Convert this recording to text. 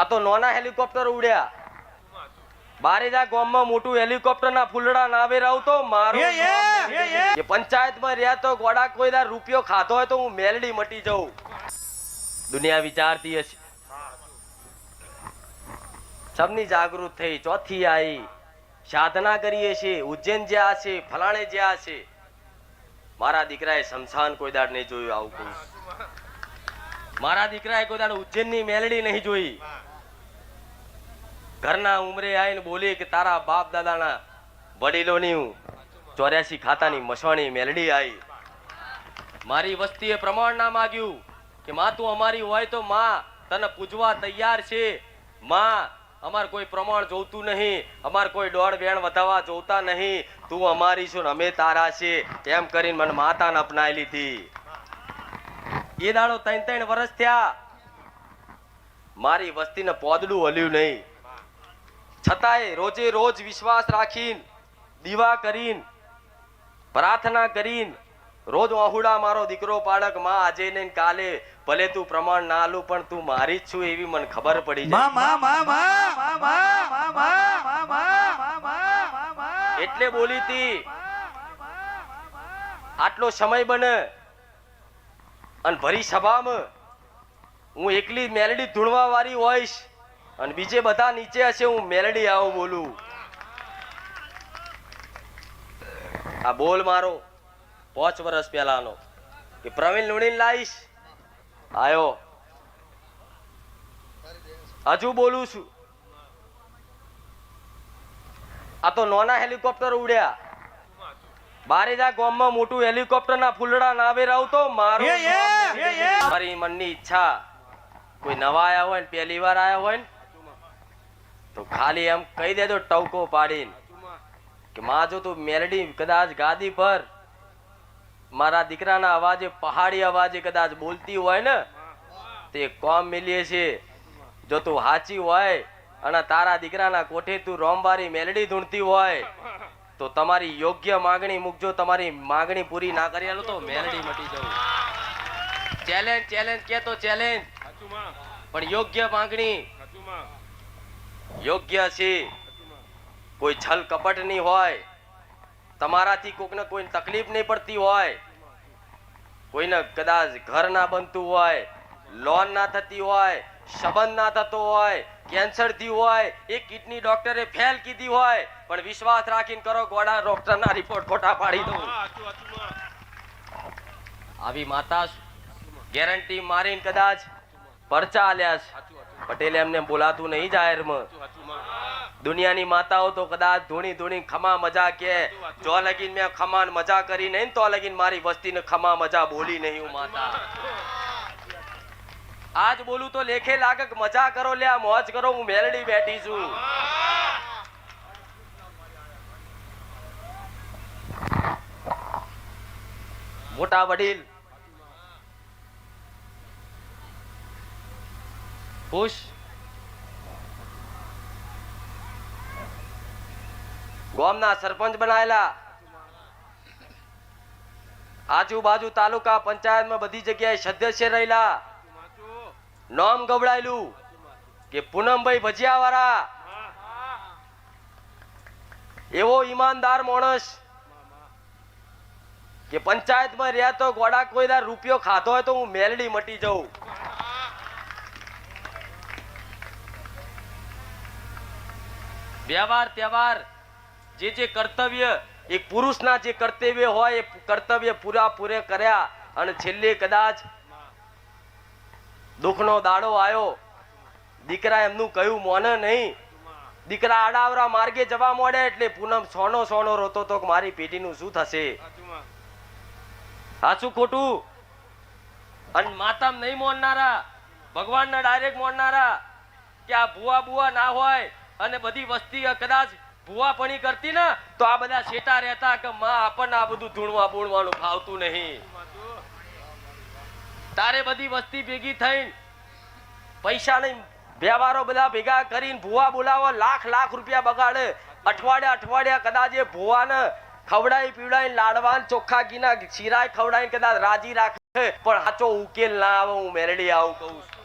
આ તો નોના હેલિકોપ્ટર ઉડ્યા. બારેજા ગામમાં મોટું હેલિકોપ્ટર ના ફૂલડા નાવે રહું તો મારો એ, પંચાયતમાં રહ્યા તો ગોડા કોઈ દા રૂપિયો ખાધો હોય તો હું મેલડી મટી જઉં. દુનિયા વિચારતી હશે. સબની જાગૃત થઈ ચોથી આવી સાધના કરીએ છે ઉજ્જૈન જ્યાં છે ફલાણે જ્યાં છે. મારા દીકરાએ શમશાન કોઈ દાડ નહીં જોયું આવું કોઈ. મારા દીકરાએ કોઈ દાડ ઉજ્જૈનની મેલડી નહીં જોઈ. ઘરના ઉમરે આવીને બોલી કે તારા બાપ દાદાના વડીલોની હું ચોર્યાસી ખાતાની મસવાણી મેલડી આવી મારી વસ્તીએ પ્રમાણ ના માગ્યું કે માં તું અમારી હોય તો માં તને પૂજવા તૈયાર છે. માં, અમાર કોઈ પ્રમાણ જોતું નહીં, અમાર કોઈ દોડ વેણ વધાવવા જોતા નહીં. તું અમારી છું અમે તારા છે. એમ કરીને મને માતાને અપનાવી લીધી. એ દાડો ત્રણ ત્રણ વર્ષ થયા. મારી વસ્તીને પોદડું હલ્યું નહીં. છતાંય રોજે રોજ વિશ્વાસ રાખીને દીવા કરીને પ્રાર્થના કરીને રોજ અહુડા મારો દીકરો પાડકમાં આજે ને કાલે ભલે તું પ્રમાણ ના આલું પણ તું મારી જ છું એવી મને ખબર પડી જાય એટલે બોલી તી આટલો સમય બને અને ભરી સભામાં હું એકલી મેલડી ધૂણવા વાળી હોઈશ અને બીજે બધા નીચે હશે હું મેલડી આવું બોલું. આ બોલ મારો પાંચ વર્ષ પહેલાનો. કે પ્રવીણ લુણીને લાવીશ? આયો. હજુ બોલું છું. આ તો નાના હેલિકોપ્ટર ઉડ્યા. બારેજા ગામમાં મોટું હેલિકોપ્ટર ના ફૂલડા નાવે તો મારું. મારી મનની ઈચ્છા. કોઈ નવા આયા હોય ને પહેલી વાર આયા હોય ને તો ખાલી એમ કહી દેજો ટવકો પાડીને કે માં જો તું મેલડી કદાચ ગાદી પર મારા દીકરાના અવાજે પહાડી અવાજે કદાચ બોલતી હોય ને તે કોમ મિલીએ છે જો તું હાચી હોય અને તારા દીકરાના કોઠે તું રોમવારી મેલડી ધૂણતી હોય તો તમારી યોગ્ય માગણી મૂકજો તમારી માગણી પૂરી ના કરી તો મેલડી મટી જવું. ચેલેન્જ ચેલેન્જ કે તો ચેલેન્જ પણ યોગ્ય માગણી. યોગ્ય છે. કોઈ છલ કપટ નહીં હોય. તમારાથી કોઈને કોઈ તકલીફ નહીં પડતી હોય. કોઈને કદાચ ઘર ના બનતું હોય લોન ના થતી હોય સંબંધ ના થતો હોય કેન્સર થયું હોય એ કિડની ડોક્ટરે ફેલ કીધી હોય. પણ વિશ્વાસ રાખીને કરો ગોડા ડોક્ટર ના રિપોર્ટ ખોટા પાડી દઉં. આવી માતા ગેરંટી મારીને કદાચ પરચા આલ્યા છે. પટેલે એમને બોલાતું નહીં જાહેરમાં. દુનિયાની માતાઓ તો કદાચ ધૂણી ધૂણી ખમા મજા કે, જો લગીન મેં ખમાન મજા કરી નહીં તો લગીન મારી વસ્તીને ખમા મજા બોલી નહીં હું માતા. આજ બોલું તો લેખે લાગે મજા કરો લે મોજ કરો, હું મેલડી બેઠી છું. મોટા વડીલ ખુશ ગોમના સરપંચ બનાયેલા. આજુબાજુ તાલુકા પંચાયતમાં બધી જગ્યાએ સદસ્ય રહેલા. નામ ગવડાયેલું કે પૂનમભાઈ ભજીયાવાળા. એવો ઈમાનદાર માણસ કે પંચાયતમાં રહ્યા તો ગોડા કોઈ રૂપિયો ખાધો હોય તો હું મેલડી મટી જાઉં. વ્યવહાર, તહેવાર, જે જે કર્તવ્ય, એક પુરુષના જે કર્તવ્ય હોય, એ કર્તવ્ય પૂરા પૂરે કર્યા અને છેલ્લે કદાચ દુઃખનો દાડો આવ્યો. દીકરા એમનું કહ્યું, મોને નહીં. દીકરા આડાવરા માર્ગે જવા મળે એટલે પૂનમ સોનો સોનો રોતો તો મારી પેટીનું શું થશે? સાચું ખોટું. અને માતામ નહીં મોનનારા. ભગવાનના ડાયરેક્ટ મોનનારા કે આ ભુવા બુવા ના હોય અને બધી વસ્તી કદાચ ભુવા પણી કરતી ને, તો આ બધા શેટા રહેતા કે માં આપણને આ બધું ધૂણવા બૂણવાનું ફાવતું નહીં. તારે બધી વસ્તી ભેગી થઈને પૈસા નહીં વ્યવહારો બધા ભેગા કરીને ભુવા બોલાવો, લાખ લાખ રૂપિયા બગાડે. અઠવાડિયા અઠવાડિયા કદાચ એ ભૂવાને ખવડાવી પીવડાવી લાડવાન ચોખ્ખા ગીના શીરાય ખવડાવીને કદાચ રાજી રાખે. પણ સાચો ઉકેલ ના આવે, હું મેરડી આવું કહું છું.